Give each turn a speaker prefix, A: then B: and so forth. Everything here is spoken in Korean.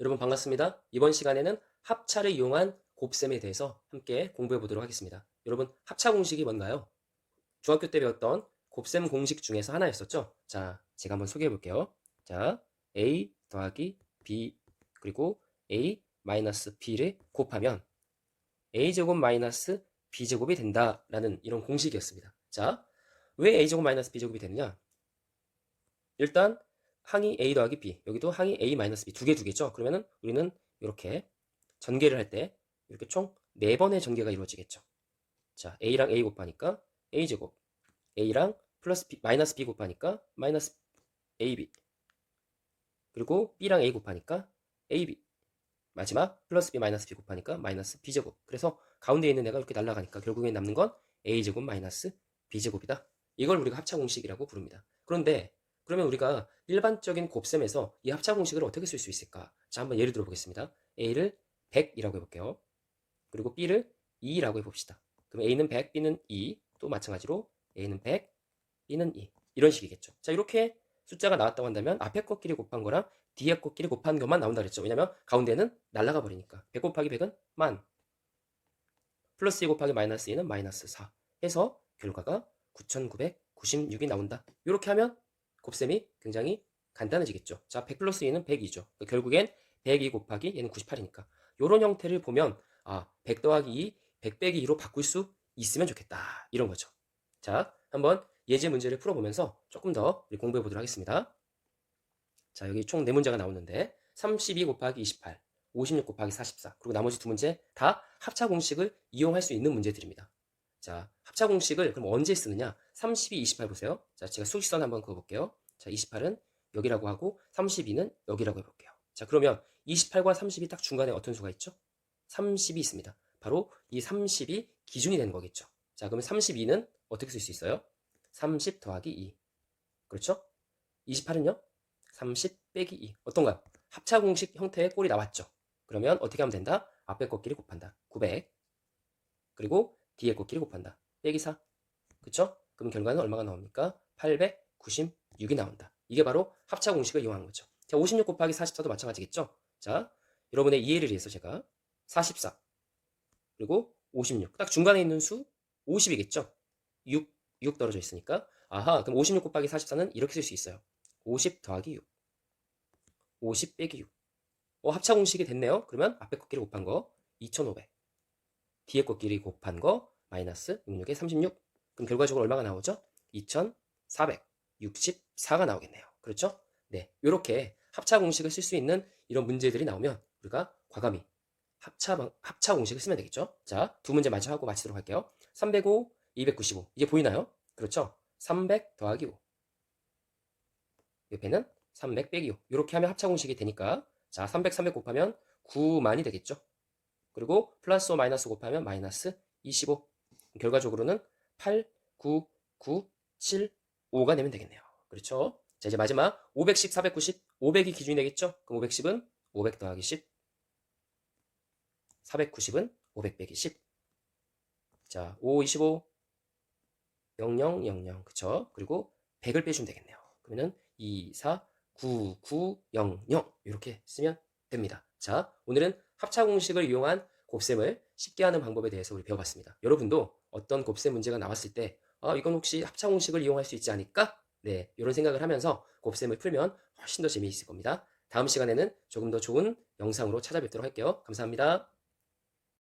A: 여러분 반갑습니다. 이번 시간에는 합차를 이용한 곱셈에 대해서 함께 공부해 보도록 하겠습니다. 여러분 합차 공식이 뭔가요? 중학교 때 배웠던 곱셈 공식 중에서 하나였었죠. 자, 제가 한번 소개해 볼게요. 자, a 더하기 b 그리고 a 마이너스 b를 곱하면 a 제곱 마이너스 b 제곱이 된다라는 이런 공식이었습니다. 자, 왜 a 제곱 마이너스 b 제곱이 되느냐? 일단 항이 a 더하기 b 여기도 항이 a 마이너스 b 두 개두 개죠. 그러면은 우리는 이렇게 전개를 할 때 이렇게 총 네 번의 전개가 이루어지겠죠. 자, a랑 a 곱하니까 a 제곱, a랑 플러스 b, 마이너스 b 곱하니까 마이너스 ab 그리고 b랑 a 곱하니까 ab 마지막 플러스 b 마이너스 b 곱하니까 마이너스 b 제곱 그래서 가운데 있는 애가 이렇게 날아가니까 결국에 남는 건 a 제곱 마이너스 b 제곱이다. 이걸 우리가 합차 공식이라고 부릅니다. 그런데 그러면 우리가 일반적인 곱셈에서 이 합차 공식을 어떻게 쓸 수 있을까? 자, 한번 예를 들어 보겠습니다. a를 100이라고 해볼게요. 그리고 b를 2라고 해봅시다. 그럼 a는 100, b는 2. 또 마찬가지로 a는 100, b는 2. 이런 식이겠죠. 자, 이렇게 숫자가 나왔다고 한다면 앞에 것끼리 곱한 거랑 뒤에 것끼리 곱한 것만 나온다 그랬죠. 왜냐면 가운데는 날라가 버리니까. 100 곱하기 100은 만. 플러스 2 곱하기 마이너스 2는 마이너스 4. 해서 결과가 9996이 나온다. 이렇게 하면 곱셈이 굉장히 간단해지겠죠. 자, 100 플러스 2는 102죠. 결국엔 102 곱하기 얘는 98이니까. 이런 형태를 보면 아, 100 더하기 2, 100 빼기 2로 바꿀 수 있으면 좋겠다. 이런 거죠. 자, 한번 예제 문제를 풀어보면서 조금 더 공부해 보도록 하겠습니다. 자, 여기 총 4문제가 나오는데 32 곱하기 28, 56 곱하기 44, 그리고 나머지 두 문제 다 합차 공식을 이용할 수 있는 문제들입니다. 자, 합차 공식을 그럼 언제 쓰느냐? 32, 28 보세요. 자, 제가 수직선 한번 그어볼게요. 자, 28은 여기라고 하고 32는 여기라고 해볼게요. 자, 그러면 28과 30이 딱 중간에 어떤 수가 있죠? 30이 있습니다. 바로 이 30이 기준이 되는 거겠죠. 자, 그러면 32는 어떻게 쓸 수 있어요? 30 더하기 2. 그렇죠? 28은요? 30 빼기 2. 어떤가요? 합차 공식 형태의 꼴이 나왔죠. 그러면 어떻게 하면 된다? 앞에 것끼리 곱한다. 900. 그리고 뒤에 것끼리 곱한다. 빼기 4. 그쵸? 그럼 결과는 얼마가 나옵니까? 896이 나온다. 이게 바로 합차 공식을 이용한 거죠. 자, 56 곱하기 44도 마찬가지겠죠? 자, 여러분의 이해를 위해서 제가 44 그리고 56. 딱 중간에 있는 수 50이겠죠? 6, 6 떨어져 있으니까. 아하, 그럼 56 곱하기 44는 이렇게 쓸 수 있어요. 50 더하기 6. 50 빼기 6. 어, 합차 공식이 됐네요. 그러면 앞에 것끼리 곱한 거 2500. 뒤에 것끼리 곱한 거 마이너스 66에 36. 그럼 결과적으로 얼마가 나오죠? 2464가 나오겠네요. 그렇죠? 네. 이렇게 합차 공식을 쓸 수 있는 이런 문제들이 나오면 우리가 과감히 합차, 방- 합차 공식을 쓰면 되겠죠? 자, 두 문제 마저 하고 마치도록 할게요. 305, 295. 이제 보이나요? 그렇죠? 300 더하기 5. 옆에는 300 빼기 5. 이렇게 하면 합차 공식이 되니까 자, 300, 300 곱하면 9만이 되겠죠? 그리고 플러스 5 마이너스 곱하면 마이너스 25. 결과적으로는 8, 9, 9, 7, 5가 되면 되겠네요. 그렇죠? 자, 이제 마지막 510, 490. 500이 기준이 되겠죠? 그럼 510은 500 더하기 10. 490은 500 빼기 10. 자, 5, 25, 00, 00. 그쵸? 그리고 100을 빼주면 되겠네요. 그러면은 2, 4, 9, 9, 0, 0. 이렇게 쓰면 됩니다. 자, 오늘은 합차 공식을 이용한 곱셈을 쉽게 하는 방법에 대해서 우리 배워봤습니다. 여러분도 어떤 곱셈 문제가 나왔을 때, 아, 이건 혹시 합차 공식을 이용할 수 있지 않을까? 네, 이런 생각을 하면서 곱셈을 풀면 훨씬 더 재미있을 겁니다. 다음 시간에는 조금 더 좋은 영상으로 찾아뵙도록 할게요. 감사합니다.